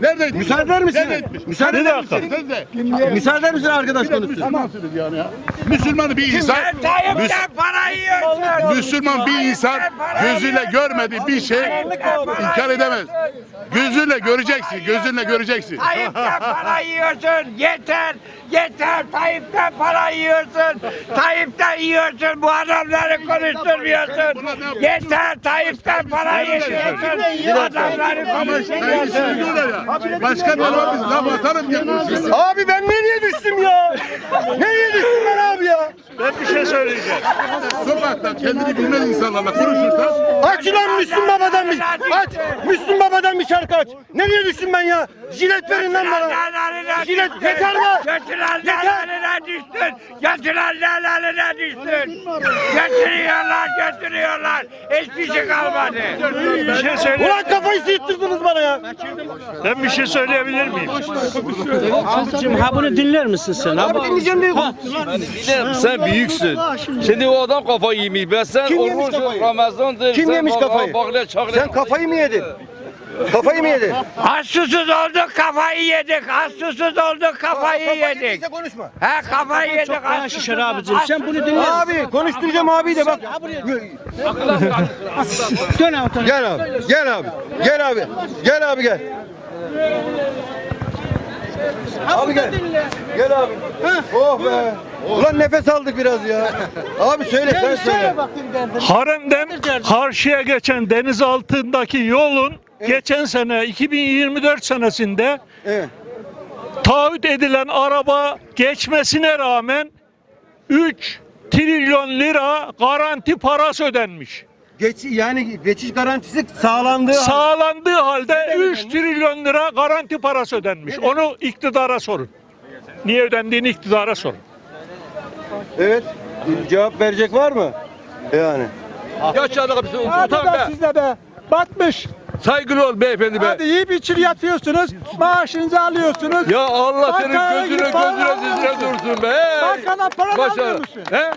Nerede? Müsaade eder misin? Nerede? Müsaade eder misin? Sen de. Müsaade eder misin arkadaş Bir de konuşsun? Müslümansınız yani ya. Müslüman bir insan, Müs- para yiyorsun. Müslüman bir insan gözüyle görmediği bir şey inkar edemez. Gözüyle göreceksin, gözünle göreceksin. Tayyip'ten para yiyorsun. Yeter. Yeter. Tayyip'ten para yiyorsun. Tayyip'ten yiyorsun. Bu adamları konuşturmuyorsun. Yeter. Tayyip'ten para yiyorsun. Bu adamları konuşturmuyorsun. ya. Başkan olma biz laf diye konuşuyoruz. Abi ben nereye düştüm ya? nereye düştüm ben abi ya? Ben bir şey söyleyeceğim. Sokakta kendini bilmez insanlarla konuşursan Aç lan Müslüm Baba'dan bir aç. Müslüm Baba'dan bir şarkı aç. Nereye düştüm ben ya? Jilet verin lan bana. Jilet yeter be. Götürenlerine düştün. Götürenlerine düştün. Götürüyorlar, götürüyorlar. Hiçbir şey kalmadı. Bir şey söyle. Ulan kafayı sıyırttırdınız bana ya. Ben bir şey söyleyebilir miyim? Abicim ha bunu dinler misin sen? Abi dinleyeceğim diye Sen büyüksün. Şimdi o adam kafayı yemiş. Ben sen Kim yemiş oruç, kafayı? Ramazan'dır. Kim sen yemiş kafayı? Sen kafayı mı yedin? Kafayı mı yedin? Az susuz olduk kafayı yedik. Az susuz olduk kafayı yedik. konuşma. He kafayı yedik. Çok az şişer abicim. Sen bunu dinle. Abi konuşturacağım abi de bak. Dön abi. Gel abi. Gel abi. Gel abi. Gel abi gel. Abi gel. Gel abi. Oh be. Ulan nefes aldık biraz ya. Abi söyle sen söyle. Harem'den karşıya geçen deniz altındaki yolun geçen sene 2024 senesinde Evet. taahhüt edilen araba geçmesine rağmen 3 trilyon lira garanti parası ödenmiş. Geç yani geçiş garantisi sağlandığı halde- Sağlandığı halde 3 trilyon lira garanti parası ödenmiş. Onu iktidara sorun. Niye ödendiğini iktidara sorun. Evet. Cevap verecek var mı? Yani. Yaşadık hepsi. Utan be. Sizde be. Batmış. Saygılı ol beyefendi be. Hadi yiyip içir yatıyorsunuz. Maaşınızı alıyorsunuz. Ya Allah senin gözüne gözüne dizine dursun be. Hey. Bankadan para Başa- almıyor musun? He?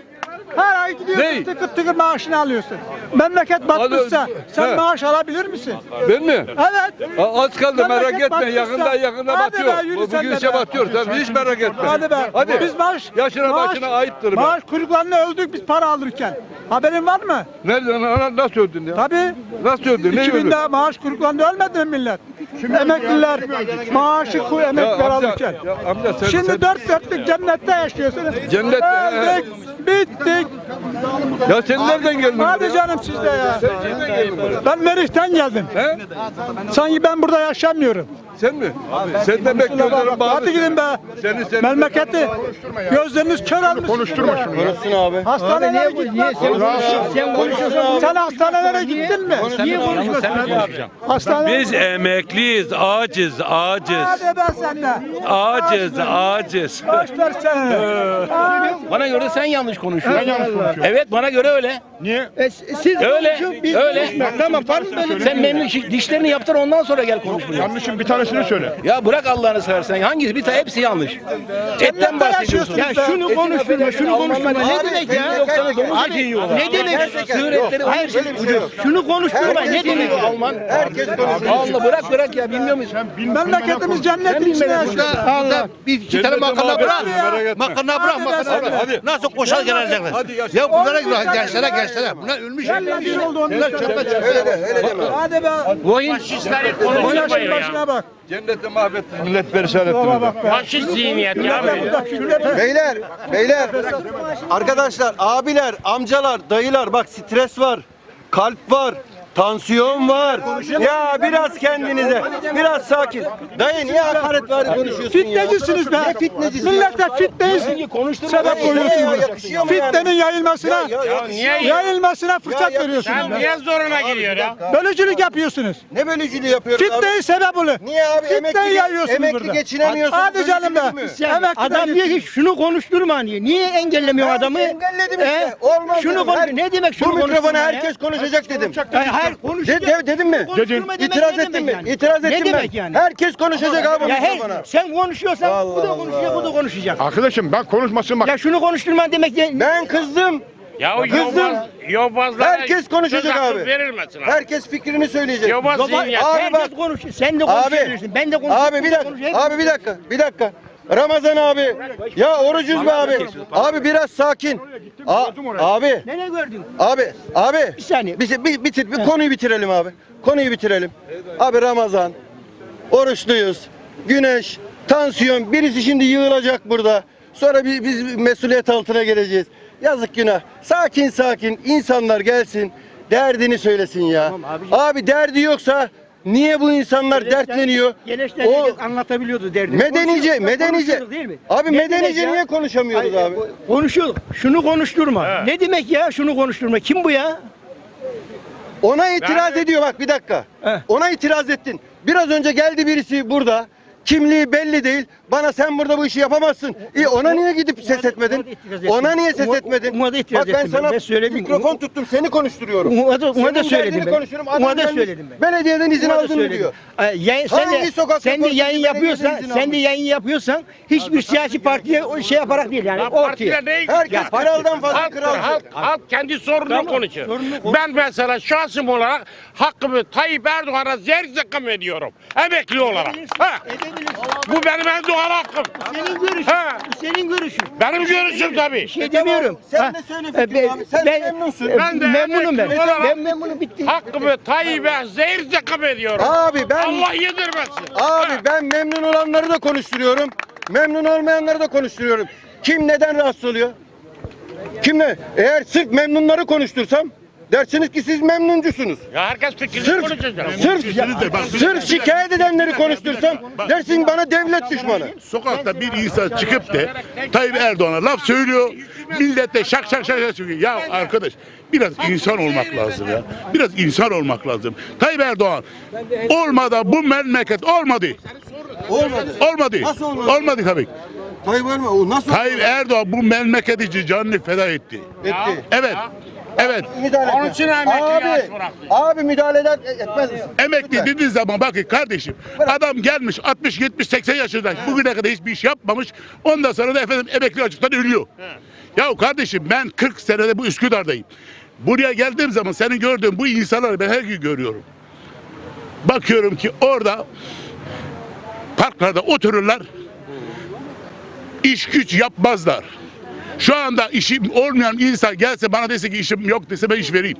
Her ay gidiyorsun Ney? tıkır tıkır maaşını alıyorsun. Memleket batmışsa sen He. maaş alabilir misin? Ben mi? Evet. A- Az kaldı merak etme. batmışsa- Yakında yakında Hadi be, batıyor. yürü Bu sen bugün de işe be. batıyor. Sen hiç merak etme. Hadi be. Hadi. Biz maaş, Yaşına maaş, başına ayıptır be. Maaş kuyruklarına öldük biz para alırken. Haberin var mı? Nereden? Ana- Nasıl öldün ya? Tabii. Nasıl öldün? Ne öldün? 2000'de maaş kuyruklarında ölmedi mi millet? Emekliler maaşı kuy Ya emekliler amca, alırken. ya amca sen, Şimdi sen- dört dörtlük cennette yaşıyorsunuz. Cennette, Öldük, bittik. ya sen nereden geldin? Hadi buraya? canım sizde ya. Sen kimden geldin buraya? Ben Merih'ten geldim. He? Sanki ben burada yaşamıyorum. Sen mi? Sen de bek gözlerin bağlı. Hadi gidin be. Seni seni. Memleketi gözleriniz kör olmuş. konuşturma şunu. Konuşsun abi. Hastanelere gittin. Sen konuşuyorsun Sen hastanelere gittin mi? Niye konuşmuyorsun? Hastane. Biz emekliyiz, aciz, aciz. Hadi be sen de. Aciz, aciz. Boş ver sen. Ha. Bana göre sen yanlış konuşuyorsun. Evet bana göre öyle. Niye? Siz Öyle. konuşun, biz Öyle. konuşmuyoruz. Tamam var mı böyle bir Sen memnun dişlerini yaptır ondan sonra gel konuş buraya. Yanlışın bir tanesini söyle. Ya bırak Allah'ını seversen. Hangisi? Bir tane hepsi yanlış. Etten bahsediyorsun. be. şunu konuşturma, şunu konuşturma. Ne demek ya? Yoksa domuz eti yiyorlar. Ne demek? Sığır etleri her şey ucuz. Şunu konuşturma. Ne demek Alman? Herkes konuşuyor. Allah bırak bırak ya bilmiyor musun? Memleketimiz cennetin içinde yaşıyor. Allah. Bir iki tane makarna bırak. Makarna bırak makarna bırak. Nasıl koşar gelecekler? Ya. Ya bunlara sen gençlere gençlere. Bunlar ölmüş. Yerle bir oldu onlar. Öyle de öyle deme. Hadi be. Vahim. Oynaşın başına bak. Cennette mahvettiniz. Millet perişan ettiniz. bak be. Faşist zihniyet ya. Beyler, beyler, arkadaşlar, abiler, amcalar, dayılar bak stres var, kalp var, tansiyon var. Ya biraz kendinize, biraz sakin. Dayı niye hakaret var konuşuyorsun ya? Fitnecisiniz be. Ne fitnecisi? Millete fitneyi sebep Ya, koyuyorsunuz. yakışıyor mu yani? Fitnenin yayılmasına, Ya, ya, Niye? yayılmasına fırsat Ya, veriyorsunuz. ya, be. Niye zoruna gidiyor ya? Bölücülük yapıyorsunuz. Ne bölücülüğü yapıyoruz abi? Fitneyi sebep oluyor. Niye abi Fitneyi emekli, yayıyorsunuz emekli burada. geçinemiyorsun? Hadi canım be. Emekli Adam diyor ki şunu konuşturma diyor. Niye engellemiyor Ben adamı? engelledim işte. Olmaz Şunu dedim. konuş. Her- Ne demek şunu Bu mikrofona konuşturma ya? herkes konuşacak dedim. Hayır, hayır De, de, dedim mi? Demek İtiraz ne demek mi? yani? İtiraz Ne ettim ben. demek yani? Herkes konuşacak abi bu Ya her, mikrofona. sen konuşuyorsan Allah bu da Allah. konuşacak, bu da konuşacak. Arkadaşım ben konuşmasın bak. Ya şunu konuşturma demek ya. Ben kızdım. Ya o Kızdım. yobaz, yobazlara Herkes konuşacak abi. Verilmesin abi. Herkes fikrini söyleyecek. Yobaz zihniyet. Abi herkes bak. konuşuyor. Sen de Abi, konuşabilirsin. Ben de konuşuyorum. abi bir dakika, abi bir dakika, bir dakika. Ramazan abi, ya orucuz be abi. Abi biraz sakin. A- abi, Nereye gördün? abi, abi. Bir saniye. Bir, bir, bitir, bir konuyu bitirelim abi. Konuyu bitirelim. Abi Ramazan, oruçluyuz. Güneş, tansiyon, birisi şimdi yığılacak burada. Sonra biz, biz mesuliyet altına geleceğiz. Yazık günah. Sakin sakin insanlar gelsin. Derdini söylesin ya. Tamam abiciğim. Abi derdi yoksa niye bu insanlar dertleniyor? Gençler O anlatabiliyordu derdini. medenice, Konuşuyorduk, medenice. değil mi? Abi Ne medenice ya? niye konuşamıyoruz Hayır, abi? bu- Konuşuyorduk. Şunu konuşturma. He. Ne demek ya şunu konuşturma? Kim bu ya? Ona itiraz Ben- ediyor bak bir dakika. Heh. Ona itiraz ettin. Biraz önce geldi birisi burada. Kimliği belli değil. Bana sen burada bu işi yapamazsın. İyi ona niye gidip ses etmedin? Ona niye ses etmedin? Bak ben sana mikrofon tuttum seni konuşturuyorum. Umut'a Senin söyledim ben. Umut'a gelmiş, söyledim ben. Belediyeden izin aldın diyor. Ay, Yayın, sen de, sen de yayın yapıyorsan, sen de yayın yapıyorsan hiçbir siyasi partiye o şey yaparak değil yani Ya ortaya. Herkes kraldan fazla kralcı. halk, halk kendi sorununu konuşuyor. Ben mesela şahsım olarak hakkımı Tayyip Erdoğan'a zerzakım ediyorum. Emekli olarak. Ha. Bu benim en doğal hakkım. Senin görüşün. Ha. Bu senin görüşün. Benim görüşüm tabii. Bir şey demiyorum. sen Ha, de söyle fikrini abi. Sen ben- memnunsun. Ben de memnunum ben. emekli olarak- Ben memnunum bitti. Hakkımı Tayyip'e zerzakım ediyorum. Abi ben Allah yedirmesin. Abi Ha. ben memnun olanları da konuşturuyorum. Memnun olmayanları da konuşturuyorum. Kim neden rahatsız oluyor? Kim ne? Eğer sırf memnunları konuştursam dersiniz ki siz memnuncusunuz. Ya herkes fikrini Sırf konuşacak. sırf Siz de bak- sırf şikayet edenleri konuştursam dersin bana devlet düşmanı. Sokakta bir insan çıkıp da Tayyip Erdoğan'a laf söylüyor. Millet de şak şak şak şak söylüyor. Ya arkadaş biraz insan olmak lazım ya. Biraz insan olmak lazım. Tayyip Erdoğan olmadan bu memleket olmadı. Olmadı. Olmadı. Nasıl olmadı? Olmadı tabii. Tayyip? O nasıl Tayyip Erdoğan bu memleket için canını feda etti. etti? Evet. Evet. Müdahale Onun için emekli abi, yaş bıraktı. abi müdahale eder, etmez misin? Emekli Lütfen. dediğin zaman bakın kardeşim adam gelmiş 60 70 80 yaşında bugüne kadar hiçbir iş yapmamış. Ondan sonra da efendim emekli açıktan ölüyor. Ya kardeşim ben 40 senede bu Üsküdar'dayım. Buraya geldiğim zaman senin gördüğün bu insanları ben her gün görüyorum. Bakıyorum ki orada parklarda otururlar. İş güç yapmazlar. Şu anda işim olmayan insan gelse bana dese ki işim yok dese ben iş vereyim.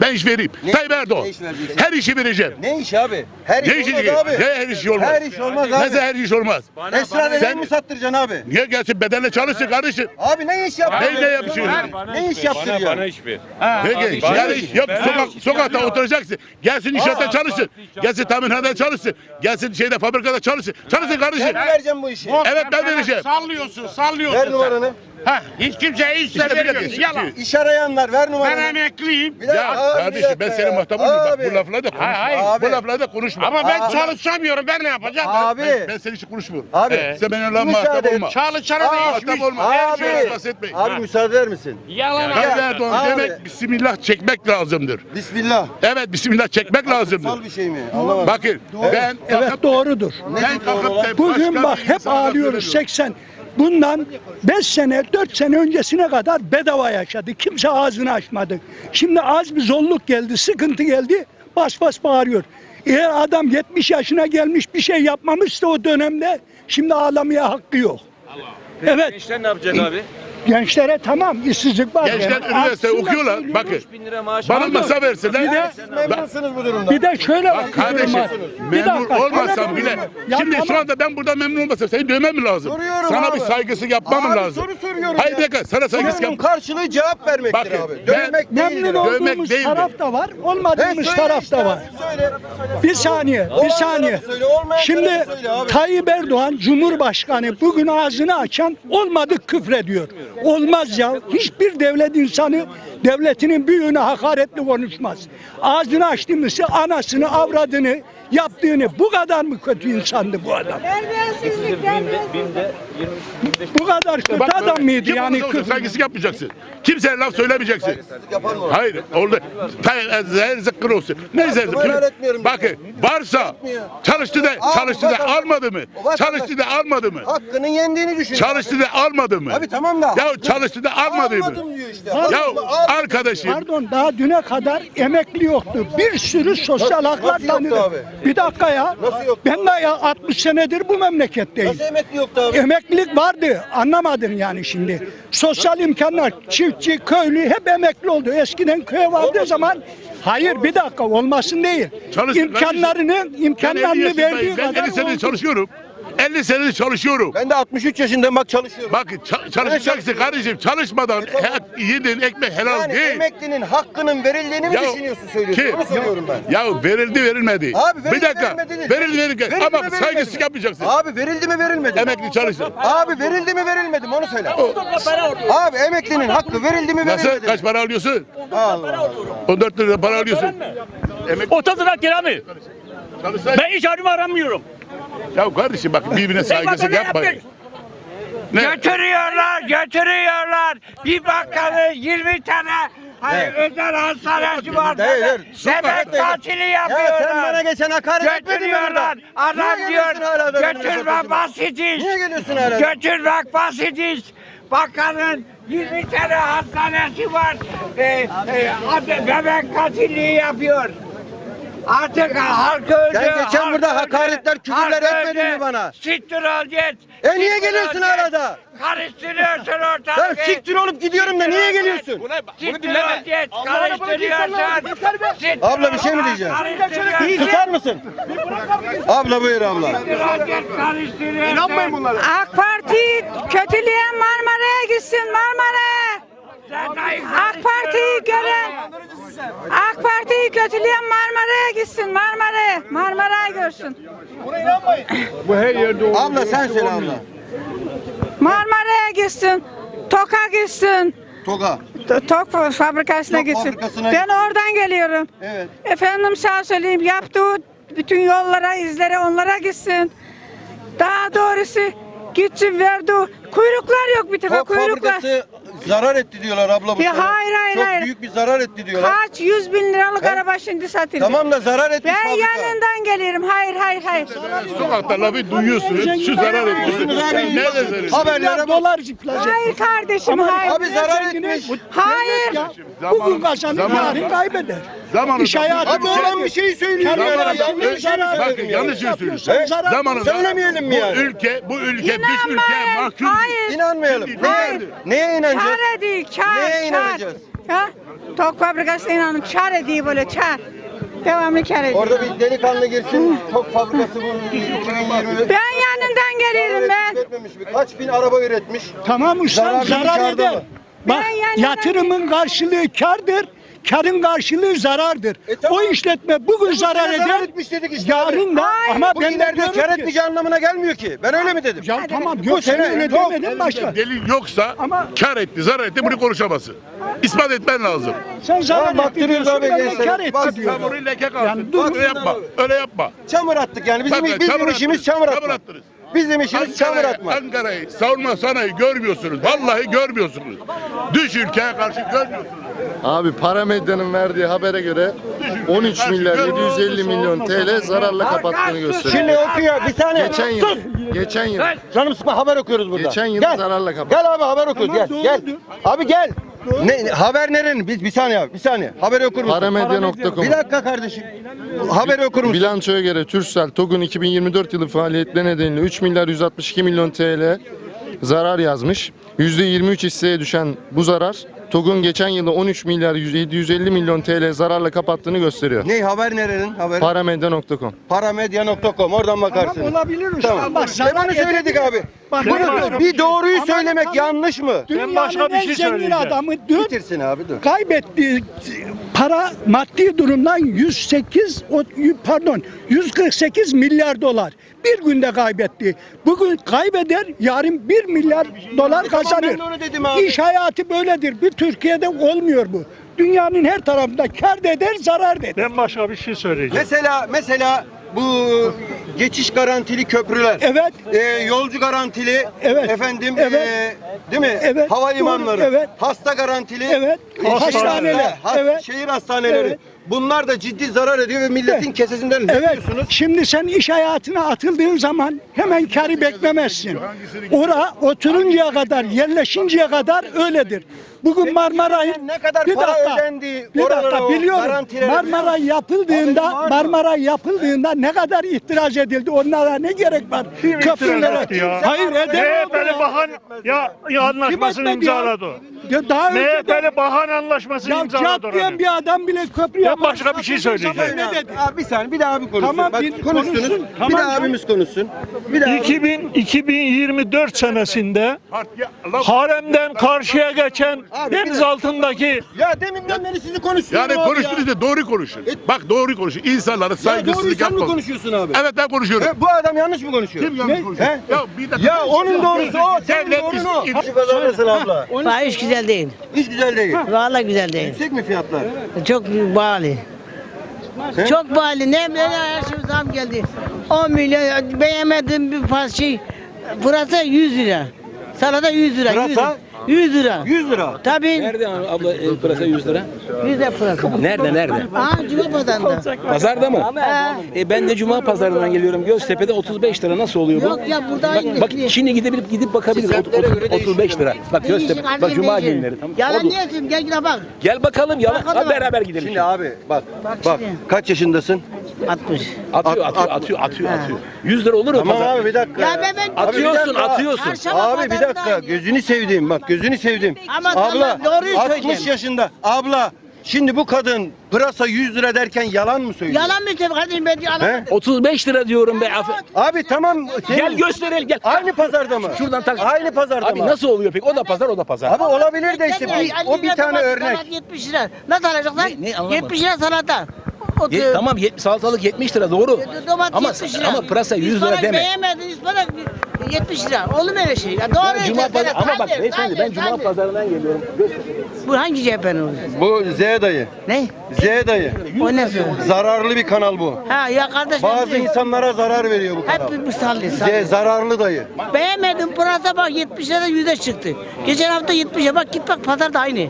Ben iş vereyim. Ne- Tayyip Erdoğan. ne iş vereceksin? Her işi vereceğim. Ne iş abi? Her iş Ne işi olmaz abi. Ne her iş olmaz? Her iş olmaz abi. Nasıl her iş olmaz? Esrar eden Sen- mi sattıracaksın abi? Niye gelsin bedenle çalışsın kardeşim? Abi ne iş yaptın? Ne- ne yapıyorsun? Ne iş yaptıracaksın? iş ver. Peki, yani iş yap, sokak, sokakta oturacaksın. Gelsin inşaatta çalışsın. Gelsin tamirhanede çalışsın. Gelsin şeyde fabrikada çalışsın. Çalışsın kardeşim. Sen mi vereceksin bu işi? Evet ben vereceğim. Sallıyorsun, sallıyorsun. Ver numaranı. Ha, hiç kimseye iş İşte vermiyorsun. dakika, Yalan. İş arayanlar ver Ben numaranı. emekliyim. Bir dakika, Ya abi, bir kardeşim ben dakika senin ya. Bak Abi. bu lafları da konuşma. Hayır, hayır. Bu lafları da konuşma. Ama ben Abi. çalışamıyorum. Ben ne yapacağım? Abi. Ben, ben senin için konuşmuyorum. Abi. Ee, Sen benimle müsaade muhatap et. olma. Çalışana Aa, da iş muhatap mi? olma. Abi. Şey bahsetmeyin. Abi müsaade eder misin? Yalan. Tayyip Ya, Erdoğan abi. demek bismillah çekmek lazımdır. Bismillah. Evet bismillah çekmek Kutsal lazımdır. bir şey mi? Anlamadım. Bakın ben Evet doğrudur. ben kalkıp da Bugün başka bak bir hep insana ağlıyoruz söylemiyorum. 80. Bundan 5 sene 4 sene öncesine kadar bedava yaşadı. Kimse ağzını açmadı. Şimdi az bir zolluk geldi, sıkıntı geldi. Bas bas bağırıyor. Eğer adam 70 yaşına gelmiş bir şey yapmamışsa o dönemde şimdi ağlamaya hakkı yok. Evet Gençler ne yapacak abi? Gençlere tamam işsizlik var. Gençler yani. üniversite okuyorlar. Bakın bin lira maaş bana masa versinler. Bir de- memnunsunuz bu durumda. Bir de şöyle Bak kardeşim memnun olmasam bile şimdi şu anda ben burada memnun olmasam seni dövmem mi lazım? Soruyorum Sana abi. bir saygısı yapmam Abi lazım. soru soruyorum Hayır bir dakika sana saygısı yap. karşılığı cevap vermektir Bakın, abi. ben- Dövmek değildir. Memnun abi. Dövmek olduğumuz değildir. taraf da var, olmadığımız taraf da var. Bir saniye, bir saniye. Şimdi. Tayyip Erdoğan Cumhurbaşkanı bugün ağzını açan olmadık küfrediyor. Olmaz ya. Hiçbir devlet insanı devletinin büyüğüne hakaretli konuşmaz. Ağzını açtı mı anasını, avradını, yaptığını bu kadar mı kötü insandı bu adam? Terbiyesizlik, terbiyesizlik. Bu kadar kötü Bak adam mıydı kim yani? olsun kız- saygısızlık yapmayacaksın. Kimseye laf söylemeyeceksin. Hayır orada zer zıkkır olsun. Ne zer Hakkımı helal etmiyorum Bakın varsa çalıştı da çalıştı da almadı mı? Çalıştı da almadı mı? Hakkının yendiğini düşün. Çalıştı da almadı mı? Abi tamam da. Ya çalıştı da almadı mı? Almadım diyor işte. Ya. Arkadaşım Pardon daha düne kadar emekli yoktu. Bir sürü sosyal Nasıl- haklar nasıl yoktu tanıdım. abi? Bir dakika ya. Nasıl yoktu? Ben de ya 60 senedir bu memleketteyim. Nasıl emekli yoktu abi? Emeklilik vardı. Anlamadın yani şimdi. Sosyal imkanlar, çiftçi, köylü hep emekli oldu. Eskiden köye vardığı zaman hayır bir dakika olmasın değil. Çalışın İmkanlarını, ben 50 imkanlarını yaşındayım. verdiği Ben kadar 50 senedir oldu. çalışıyorum. 50 senedir çalışıyorum. Ben de 63 yaşındayım bak çalışıyorum. Bak ça- çalışacaksın kardeşim. Çalışmadan he- yediğin ekmek helal yani değil. emeklinin hakkının verildiğini mi Ya- düşünüyorsun söylüyorsun? Ki- Onu soruyorum ben. Ya verildi verilmedi. Abi verildi bir dakika. verilmedi değil. Verildi verildi. Verildi mi, Ama verilmedi saygısızlık mi? yapmayacaksın. Abi verildi mi verilmedi mi? Emekli çalışsın. Abi verildi mi verilmedi mi onu söyle. Abi emeklinin hakkı verildi mi Nasıl? verilmedi mi? Kaç para alıyorsun? Allah Allah. 14 lira para alıyorsun. Emekli 30 lira kira mı? çalışsan. Ben iş arımı aramıyorum. Ya kardeşim bak birbirine saygısızlık yapmayın. Ne? Götürüyorlar, götürüyorlar. Bir bakkalı 20 tane hani özel hastanesi var. Değil, değil. Bebek tatili Ya sen bana yapıyorlar. geçen hakaret etmedin mi burada? Götürüyorlar. Adam Niye diyor geliyorsun hala da benim götürme röportajıma? basit iş. Niye geliyorsun hala? Götürmek basit iş. Bakanın 20 tane hastanesi var. Ee, e, adı- bebek katili yapıyor. Artık halk öldü. Sen geçen halk burada öldü, hakaretler, küfürler halk etmedin öldü. mi bana? Siktir ol git. E niye Siktir geliyorsun ol git. arada? Karıştırıyorsun ortalığı. Ben siktir olup gidiyorum da niye geliyorsun? Siktir ol git. Karıştırıyorsun. Siktir Abla bir şey mi ol, diyeceksin? karıştırıyorsun. Susar mısın? Abla buyur abla. Siktir ol git, karıştırıyorsun. AK Parti kötüleyen Marmara'ya gitsin Marmara'ya. AK Parti'yi gören AK Parti'yi kötüleyen Marmara'ya gitsin Marmara'ya. Marmara'ya görsün. Abla sen söyle abla. Marmara'ya gitsin. Tok'a gitsin. Toga. T- Tok fabrikasına Tok gitsin. fabrikasına Ben oradan geliyorum. Evet. Efendim sağ söyleyeyim yaptığı bütün yollara, izlere onlara gitsin. Daha doğrusu gitsin verdi. Kuyruklar yok bir defa Tok kuyruklar. fabrikası zarar etti diyorlar abla bu Ya sene. hayır, hayır, Çok hayır. büyük bir zarar etti diyorlar. Kaç yüz bin liralık He? araba şimdi satıldı. Tamam da zarar etmiş Ben fabrika. yanından gelirim. Hayır hayır hayır. Sokakta lafı duyuyorsunuz. Şu zarar ediyorsunuz. Ne deseniz? Haberlere bak. dolar zıplayacak. Hayır kardeşim hayır. Abi zarar etmiş. Hayır. Ya, bugün kazanır, zamanı- yarın kaybeder. Zamanında İş hayatı Abi olan bir şey söylüyor. Zamanında- ya. Yanlış mi Bakın yanlış şey söylüyorsun. Zamanında Söylemeyelim mi bu yani? ülke, bu ülke dış ülkeye İnanmayın. mahkum. Hayır. İnanmayalım. Neye, Hayır. neye inanacağız? Kar ediyor, kar, Neye inanacağız? Ha? Tok fabrikasına inanın, kar ediyor böyle, kar. Devamlı kar ediyor. Orada bir delikanlı girsin. Çok fabrikası bu 2020. Ben yanından geliyorum ben. Üretmemiş mi? Kaç bin araba üretmiş. Tamam usta Zararlı mı, zarar kârda eder. mı? Bak Ben yatırımın karşılığı kardır. Karın karşılığı zarardır. E tamam. O işletme bugün zarar sene zarar eder. etmiş dedik işte Yarın da Hayır. ama Bu ben de kar ki- etmeyeceği anlamına gelmiyor ki. Ben öyle mi dedim? Ya tamam Bu yok sen öyle çok- demedin başka. Delil yoksa Ama- kar etti, zarar etti bunu konuşamazsın. İspat etmen lazım. Sen zarar Tamam, etti diyorsun abi ben kar etti Ya diyorum. bunu leke kalsın. Yani öyle yapma. Öyle yapma. Çamur attık yani. Bizim, çamur işimiz çamur çamur atmak. attınız. Bizim işimiz çamur Ankara'yı, atmak. Ankara'yı savunma sanayi görmüyorsunuz. Vallahi görmüyorsunuz. Dış ülkeye karşı görmüyorsunuz. Abi Paramedyan'ın verdiği habere göre 13 milyar 750 milyon TL zararla kapattığını gösteriyor. Şimdi okuyor bir saniye. Geçen yıl, geçen yıl, Canım sıkma haber okuyoruz burada. geçen yıl Gel. zararla kapattı. Gel abi haber okuyoruz gel. Gel. Abi gel. Ne, ne- haber nerenin? Bir, bir saniye abi bir saniye. Haberi okur musun? Paramedya.com Bir dakika kardeşim. Haberi okur musun? Bilançoya göre Türksel, TOG'un 2024 yılı faaliyetleri nedeniyle 3 milyar 162 milyon TL zarar yazmış. %23 hisseye düşen bu zarar TOG'un geçen yılı 13 milyar 750 milyon TL zararla kapattığını gösteriyor. Ne haber nerenin? Haber. Paramedya.com Paramedya.com oradan bakarsın. Tamam olabilir usta. Tamam. Bak zarar söyledik abi. Bak, Bunu- bir doğruyu Ama- söylemek ama- yanlış mı? Dünyanın başka bir en şey zengin söyleyeceğim. adamı dün Bitirsin abi dur. kaybettiği para maddi durumdan 108 o- pardon 148 milyar dolar. Bir günde kaybetti. Bugün kaybeder, yarın bir milyar dolar E tamam, kazanır. ben de onu dedim abi. İş hayatı böyledir. Bir Türkiye'de olmuyor bu. Dünyanın her tarafında kar da eder, zarar da eder. Ben başka bir şey söyleyeceğim. Mesela mesela bu geçiş garantili köprüler. Evet. e, yolcu garantili Evet. efendim Evet. e, değil mi? Evet. Havalimanları. Doğru, evet. Hasta garantili. Evet. e, Hastaneler. şehir- has- Evet. Şehir hastaneleri. Evet. Bunlar da ciddi zarar ediyor ve milletin Evet. kesesinden Evet. veriyorsunuz. Şimdi sen iş hayatına atıldığın zaman hemen karı beklemezsin. Ora oturuncaya kadar, yerleşinceye kadar öyledir. Bugün Marmaray'ın Ne kadar bir para dakika, ödendi bir dakika biliyorum. garantilere? Marmaray yapıldığında? Marmaray yapıldığında ne kadar itiraz edildi. Onlara ne gerek var? Ya? Hayır MHP'li ya. bakan ya, ya anlaşmasını etmedi ya? Ya daha önce de- MHP'li bakan anlaşmasını ya imzaladı Cihat diyen bir adam bile köprü Ben yapar. başka bir şey söyleyeceğim. Ne dedi? Abi bir saniye bir daha abi konuşsun. Tamam, Bak bir konuştunuz. konuşsun. bir Tamam daha canım. abimiz konuşsun. Bir daha 2000, 2024 senesinde haremden karşıya geçen Abi, bir deniz altındaki Ya deminden beri sizi konuşuyorum Yani abi konuştunuz ya. da doğru konuşun. Bak doğru konuşun. İnsanlara Ya doğruyu saygısızlık sen mi konuşuyorsun abi? Evet ben konuşuyorum. He, bu adam yanlış mı konuşuyor? Kim yanlış konuşuyor? He? Ya bir dakika. Ya onun doğrusu o, senin Devlet doğrun o. Hacı pazardasın abla. Fahiş güzel değil. Hiç güzel değil. Vallahi güzel değil. Yüksek mi fiyatlar? Çok bağlı. He? Çok bağlı. Ne ne her şey zam geldi. 10 milyon beğenmedim bir şey. Pırasa 100 lira. Salata 100 lira. 100 Pırasa? 100 lira. 100 lira. Tabii. Nerede abla e, pırasa 100 lira? 100 lira pırasa. Nerede nerede? Aa cuma pazarında. Pazarda mı? Ha. E ben de cuma pazarından geliyorum. Göztepe'de 35 lira nasıl oluyor bu? Yok ya burada aynı. Bak, bak şimdi gidip gidip bakabiliriz. Ot- ot- 35 lira. Bak Değişik, Göztepe. annem Bak cuma değişik. günleri. Tamam. Yalan Oldu. diyorsun gel gide bak. Gel bakalım yalan. Bakalım. Hadi beraber gidelim. Şimdi abi bak Bak bak şimdi. kaç yaşındasın? 60. Atıyor At- atıyor at- atıyor atıyor Ha. atıyor. 100 lira olur mu Tamam pazar? abi bir dakika. Ya ben- ben- Abi bir Atıyorsun dakika. atıyorsun. Abi bir dakika gözünü sevdiğim bak gözünü sevdim. Ama Abla tamam, doğruyu 60 söyleyeceğim. yaşında abla şimdi bu kadın pırasa 100 lira derken yalan mı söylüyor? Yalan mı söylüyorsun kardeşim ben yalan He? mı? 35 lira diyorum be. afe- Abi tamam. senin- Gel gösterelim gel. Aynı pazarda mı? Şuradan tak. Aynı pazarda Abi mı? nasıl oluyor peki? O da pazar o da pazar. Abi olabilir de işte bu, o bir tane örnek. domates, 70 lira. Nasıl alacaklar? Ne- ne anlamadım. 70 lira salata. O- Ye- tamam yet- salatalık 70 lira doğru. Domates Ama 70 lira. ama pırasa 100 lira deme. Beğenmedin ıspanak 70 lira. Olur mu öyle şey? Ya doğru Ben cuma söyle, pazar ama bak beyefendi ben cuma pazarından geliyorum. Bu hangi cephen olur? Bu Z dayı. Ne? Z dayı. O nasıl? Zararlı bir kanal bu. Ha ya kardeşim. Bazı insanlara zarar veriyor bu kanal. Hep bir sallı Z sallı. zararlı dayı. Beğenmedim pırasa bak 70 lira 100'e çıktı. Geçen hafta 70'e bak git bak pazarda aynı.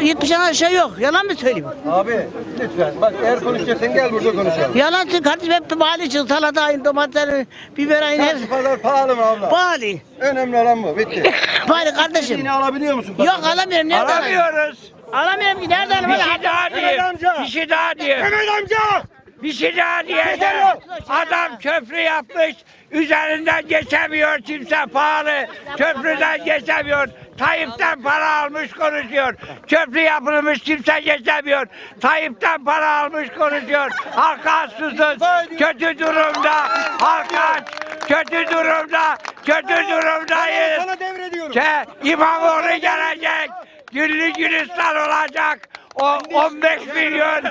70'den aşağı yok. Yalan mı söyleyeyim? Abi lütfen bak eğer konuşacaksan gel burada konuşalım. Yalan söylüyorum kardeşim hep pahalı çıktı. Salata aynı, domates, biber aynı. Çarşı Hep pazar pahalı mı abla? pahalı. Önemli olan bu. Bitti. Pahalı kardeşim. Yine alabiliyor musun? Yok alamıyorum. Nereden alayım? Alamıyoruz. Alamıyorum ki nereden Bir alayım? şey daha diyeyim. Bir şey daha diyeyim. Mehmet amca. Bir şey daha diyeceğim. Adam köprü yapmış. Üzerinden geçemiyor kimse pahalı. Köprüden geçemiyor. Tayyip'ten para almış konuşuyor. Köprü yapılmış kimse geçemiyor. Tayyip'ten para almış konuşuyor. Halk aç susuz. Kötü durumda. Halk aç. Kötü durumda. Kötü durumdayız. Sana devrediyorum. Ke İmamoğlu gelecek. Güllü gülistan olacak. O 15 milyon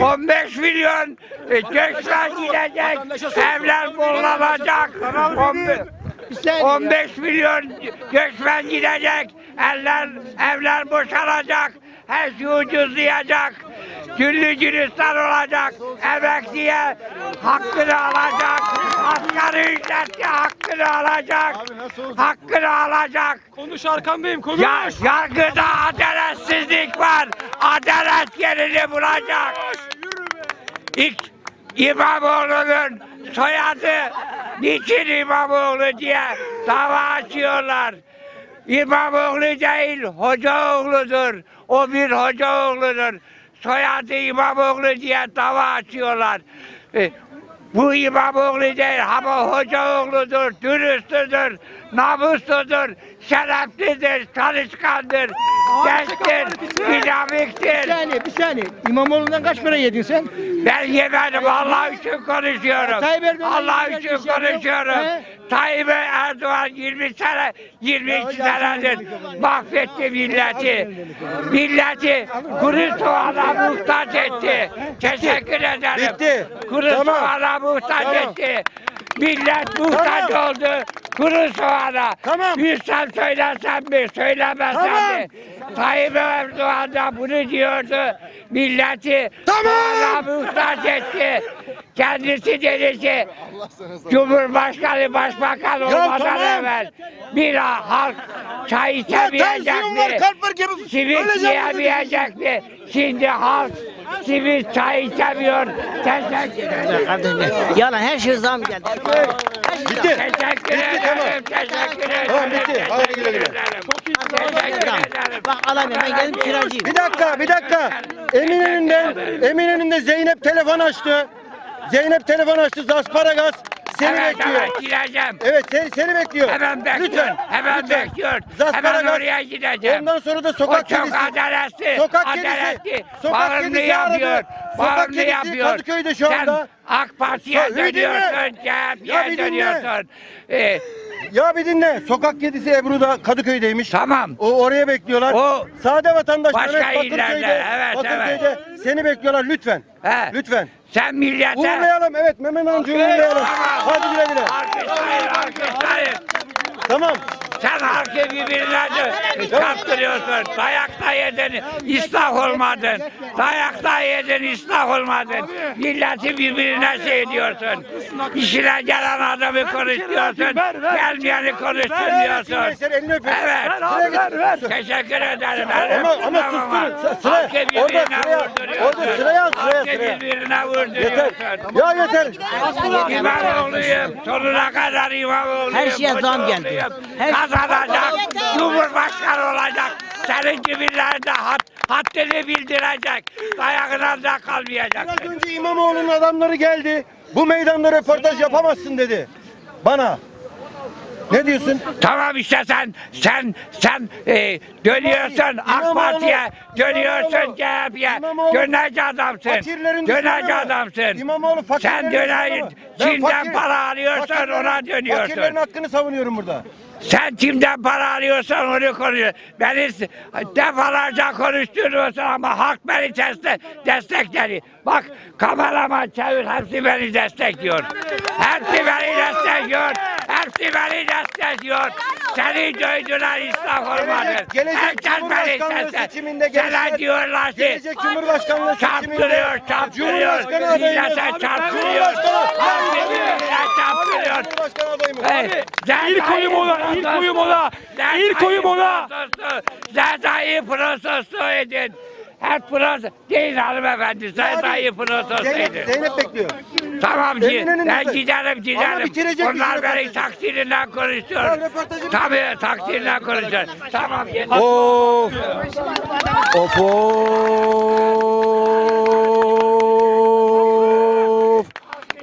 15 milyon e, göçmen gidecek. Evler bollanacak. 15, 15 milyon göçmen gidecek. Eller evler boşalacak. Her şey ucuzlayacak. Güllü gülistan olacak. Emekliye hakkını alacak. Asgari ücretli hakkını alacak. Hakkını alacak. Konuş Arkan Bey'im konuş. Ya, yargıda adaletsizlik var. Adalet yerini bulacak. İlk İmamoğlu'nun soyadı niçin İmamoğlu diye dava açıyorlar. İmamoğlu değil, Hocaoğlu'dur. O bir Hocaoğlu'dur. Soyadı İmamoğlu diye dava açıyorlar. E, bu İmamoğlu değil ama Hocaoğlu'dur, dürüsttür, namusludur, şereflidir, çalışkandır, gençtir, dinamiktir. Bir saniye, bir saniye. İmamoğlu'ndan kaç para yedin sen? Ben yemedim Allah için konuşuyorum. Tayyip Allah için şey yok. konuşuyorum. He? Tayyip Erdoğan 20 sene, 22 senedir mahvetti milleti. Milleti kuru soğana muhtaç etti. Teşekkür ederim. Bitti. Kuru Tamam. soğana muhtaç etti. Millet muhtaç oldu kuru soğana. Tamam. Bilsem söylesem mi, söylemesem Tamam. mi? Tayyip Erdoğan da bunu diyordu. Milleti Tamam. muhtaç etti. Kendisi dedi ki Cumhurbaşkanı Başbakan olmadan tamam. evvel bir halk çay içemeyecek mi? dedi. yiyemeyecek mi? Şimdi halk simit çay içemiyor. Teşekkür ederim. Kardeşim yalan her şey zam geldi. Bitti. Teşekkür ederim. Teşekkür ederim. Tamam, bitti. Hadi güle güle. Teşekkür zam. ederim. Bak alamıyorum ben geldim kiracıyım. Bir dakika, bir dakika. Eminönü'nden, Eminönü'nde Zeynep telefon açtı. Zeynep telefon açtı, Zasparagas seni Evet, bekliyor. evet, gireceğim. Evet, seni, seni bekliyor. Hemen bekliyor. Lütfen, Hemen lütfen. bekliyor. Zasparagas. Hemen oraya gideceğim. Ondan sonra da o sokak çok kedisi. adaletli. Sokak adaletli. kedisi. Sokak Bağımlı kedisi yapıyor. aradı. Sokak Bağımlı kedisi yapıyor. Kadıköy'de şu anda. Sen AK Parti'ye dönüyorsun. CHP'ye dönüyorsun. Ee, Ya bir dinle. Sokak kedisi Ebru da Kadıköy'deymiş. tamam. O oraya bekliyorlar. O Sade vatandaş Başka Mehmet illerde, Bakırköy'de, evet, Bakırköy'de seni bekliyorlar lütfen. he, Lütfen. sen millete... Uğurlayalım evet Mehmet amca uğurlayalım. Hadi güle güle. Alkışlayın, alkışlayın. Tamam. Sen halkı birbirine çarptırıyorsun. Dayakta yedin, ıslah olmadın. Dayakta yedin, ıslah olmadın. Milleti birbirine şey diyorsun. İşine gelen adamı konuşuyorsun. Gelmeyeni konuşturmuyorsun. Evet. Teşekkür ederim. Ama ama susturun. Sı- Sıra. Halkı Orada birbirine sıraya. vurduruyorsun. Orada sıraya sıraya Halkı sıraya. birbirine Yeter. vurduruyorsun. Ya yeter. İmamoğlu'yum. Sonuna kadar İmamoğlu'yum. Her şeye zam geldi. Her- Kazanacak. Cumhurbaşkanı olacak. Senin gibilerde hat, haddini bildirecek. Dayağına da kalmayacak. Biraz önce İmamoğlu'nun adamları geldi. Bu meydanda röportaj yapamazsın dedi. Bana. Ne diyorsun? Tamam işte sen sen sen e, dönüyorsun AK Parti'ye, dönüyorsun CHP'ye. Döneci adamsın. Döneci adamsın. İmamoğlu fakirlerin Sen? Ben Çin'den fakir- para alıyorsun fakirlerin- ona dönüyorsun. Fakirlerin hakkını savunuyorum burada. Sen kimden para alıyorsan onu konuyor. Beni defalarca konuşturuyorsun ama halk beni destek, destekledi. Bak kameraman çevir hepsi beni destekliyor. Hepsi beni destekliyor. Hepsi beni destekliyor. Seni dövdüler İslam olmadın. Gelecek- Cumhurbaşkanlığı seçiminde gençler- diyorlar ki Gelecek Cumhurbaşkanlığı çarptırıyor, seçiminde çarptırıyor. Millete çarptırıyor. Cumhurbaşkanı- Halk birbirine çarptırıyor. Hey, İlk oyum ona, ilk oyum ona. İlk oyum ona. Zerdayı protesto edin. Her protesto değil hanımefendi. Zerdayı protesto Zeynep, edin. Zeynep bekliyor. Tamam ki Eminönü'nde- ben giderim Ama giderim. bitirecek Onlar beni röportajı. taksirinden konuşuyor. Röportajı Tabii taksirinden konuşuyor. Tamam yeter. Of. Of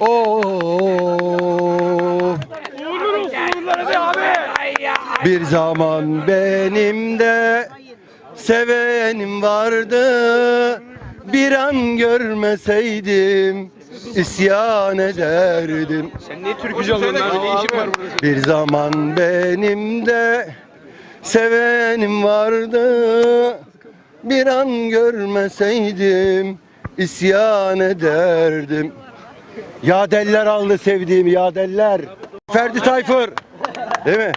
of. Of. Bir zaman benim de sevenim vardı. Bir an görmeseydim isyan ederdim. Sen niye türkücü alıyorsun lan? Ne işin var burada? Bir zaman benim de sevenim vardı. Bir an görmeseydim isyan ederdim. Yadeller aldı sevdiğim yadeller. Ferdi Tayfur. Değil mi?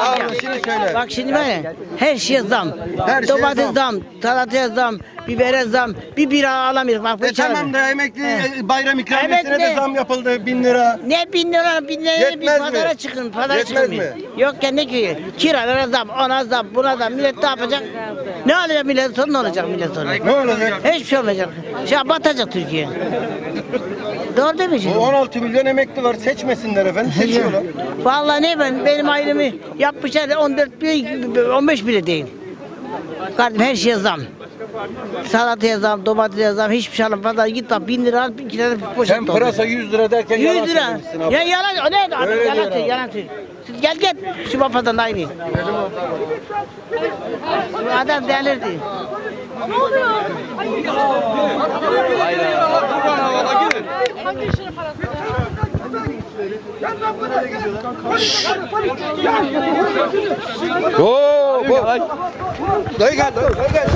Abi şimdi söyle. Bak şimdi böyle her şeye zam. Her şeye Domates zam. zam, salataya zam, bibere zam. Bir bira alamıyoruz. Bak bu E tamam da emekli e, bayram ikramiyesine de zam yapıldı bin lira. Ne bin lira bin lira bir Yetmez mi? pazara çıkın pazara Yetmez çıkın. mi? Yok ya ne ki kiralara zam ona zam buna zam millet ne yapacak? Ne alacak millet sonu ne olacak millet sonu? Ne olacak? Hiçbir şey olmayacak. Şey batacak Türkiye. Doğru O şimdi? 16 milyon emekli var seçmesinler efendim seçiyorlar. Vallahi ne ben benim ailemi yapmışlar 14 bile 15 bile değil. Kardeşim her şeye zam. Salataya zam, domatese zam, hiçbir şey alamam. Pazara git bak bin lira al, iki tane poşet Sen doldur. pırasa 100 lira derken 100 yalan lira. söylemişsin abi. Ya yalan, o ne? Adam, Öyle yalan söylüyor, abi. yalan söylüyor. Siz Gel gel, şu bapadan da aynı. Adam delirdi. Oo, bu. Dayı gel, dayı gel.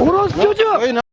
Çocuğu. Dayı